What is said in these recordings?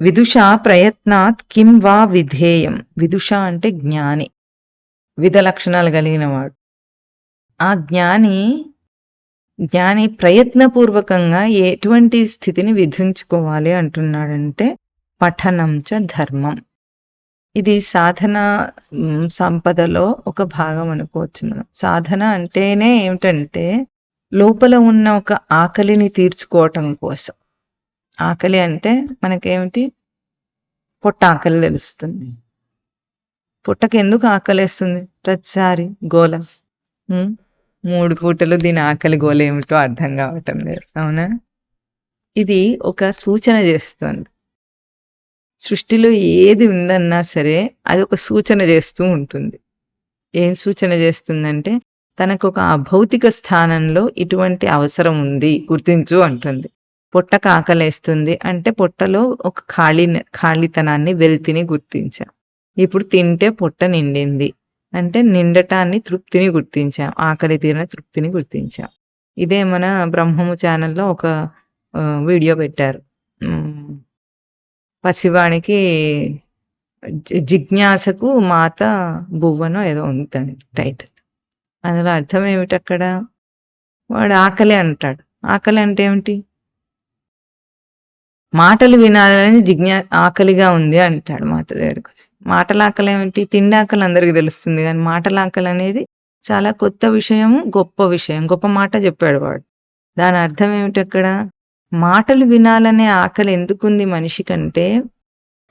విదుష ప్రయత్నాత్ కిం వా విధేయం. విదుష అంటే జ్ఞాని. విధ లక్షణాలు కలిగినవాడు ఆ జ్ఞాని జ్ఞాని ప్రయత్నపూర్వకంగా ఎటువంటి స్థితిని విధించుకోవాలి అంటున్నాడంటే పఠనం చ ధర్మం. ఇది సాధన సంపదలో ఒక భాగం అనుకోవచ్చు మనం. సాధన అంటేనే ఏమిటంటే లోపల ఉన్న ఒక ఆకలిని తీర్చుకోవటం కోసం. ఆకలి అంటే మనకేమిటి? పొట్ట ఆకలి తెలుస్తుంది. పొట్టకి ఎందుకు ఆకలేస్తుంది ప్రతిసారి గోల. మూడు పూటలు దీని ఆకలి గోల ఏమిటో అర్థం కావటం లేదు. అవునా? ఇది ఒక సూచన చేస్తుంది. సృష్టిలో ఏది ఉందన్నా సరే అది ఒక సూచన చేస్తూ ఉంటుంది. ఏం సూచన చేస్తుందంటే తనకు ఒక అభౌతిక స్థానంలో ఇటువంటి అవసరం ఉంది. గుర్తించు అంటుంది. పొట్టకు ఆకలేస్తుంది అంటే పొట్టలో ఒక ఖాళీ ఖాళీతనాన్ని వెల్తిని గుర్తించాం. ఇప్పుడు తింటే పొట్ట నిండింది అంటే నిండటాన్ని తృప్తిని గుర్తించాం ఆకలి తీరిన తృప్తిని గుర్తించాం. ఇదే మన బ్రహ్మము ఛానల్లో ఒక వీడియో పెట్టారు. పసివానికి జిజ్ఞాసకు మాత బువ్వనో ఏదో ఉంటుంది టైటిల్. అందులో అర్థం ఏమిటి అక్కడ వాడు ఆకలి అంటాడు. ఆకలి అంటే ఏమిటి? మాటలు వినాలని జిజ్ఞా ఆకలిగా ఉంది అంటాడు మాత దగ్గరకు వచ్చి మాటల ఆకలి ఏమిటి? తిండి ఆకలి అందరికి తెలుస్తుంది కానీ మాటల ఆకలి అనేది చాలా కొత్త విషయము గొప్ప విషయం. గొప్ప మాట చెప్పాడు వాడు. దాని అర్థం ఏమిటి అక్కడ? మాటలు వినాలనే ఆకలి ఎందుకుంది మనిషికంటే?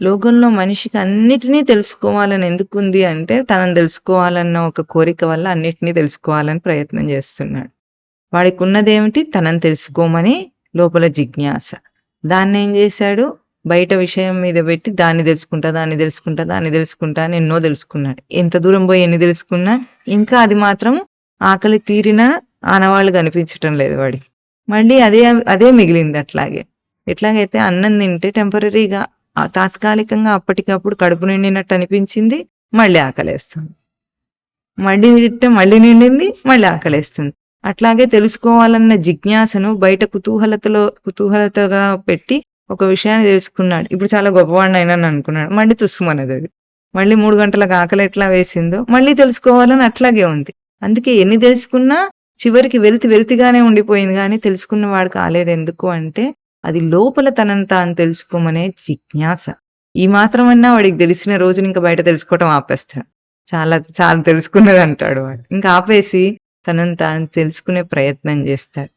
లోకంలో మనిషికి అన్నిటినీ తెలుసుకోవాలని ఎందుకుంది అంటే తనను తెలుసుకోవాలన్న ఒక కోరిక వల్ల అన్నిటినీ తెలుసుకోవాలని ప్రయత్నం చేస్తున్నాడు. వాడికి ఉన్నదేమిటి? తనని తెలుసుకోమని లోపల జిజ్ఞాస. దాన్ని ఏం చేశాడు? బయట విషయం మీద పెట్టి దాన్ని తెలుసుకుంటా దాన్ని తెలుసుకుంటా దాన్ని తెలుసుకుంటా అని ఎన్నో తెలుసుకున్నాడు. ఎంత దూరం పోయి ఎన్ని తెలుసుకున్నా ఇంకా అది మాత్రం ఆకలి తీరిన ఆనవాళ్ళు కనిపించటం లేదు వాడికి. మళ్ళీ అదే అదే మిగిలింది అట్లాగే. ఎట్లాగైతే అన్నం తింటే టెంపరీగా తాత్కాలికంగా అప్పటికప్పుడు కడుపు నిండినట్టు అనిపించింది మళ్ళీ ఆకలేస్తుంది. మళ్ళీ తింటే మళ్ళీ నిండింది మళ్ళీ ఆకలేస్తుంది. అట్లాగే తెలుసుకోవాలన్న జిజ్ఞాసను బయట కుతూహలతలో కుతూహలతగా పెట్టి ఒక విషయాన్ని తెలుసుకున్నాడు. ఇప్పుడు చాలా గొప్పవాడిని అయినా అనుకున్నాడు. మళ్ళీ తుస్సుమన్నది అది. మళ్ళీ మూడు గంటలకు ఆకలి ఎట్లా వేసిందో మళ్ళీ తెలుసుకోవాలని అట్లాగే ఉంది. అందుకే ఎన్ని తెలుసుకున్నా చివరికి వెలితి వెలితిగానే ఉండిపోయింది కానీ తెలుసుకున్న వాడు కాలేదు ఎందుకు అంటే అది లోపల తనని తాను తెలుసుకోమనే జిజ్ఞాస. ఈ మాత్రమన్నా వాడికి తెలిసిన రోజుని ఇంకా బయట తెలుసుకోవటం ఆపేస్తాడు. చాలా చాలా తెలుసుకున్నది అంటాడు వాడు. ఇంకా ఆపేసి తనను తాను తెలుసుకునే ప్రయత్నం చేస్తాడు.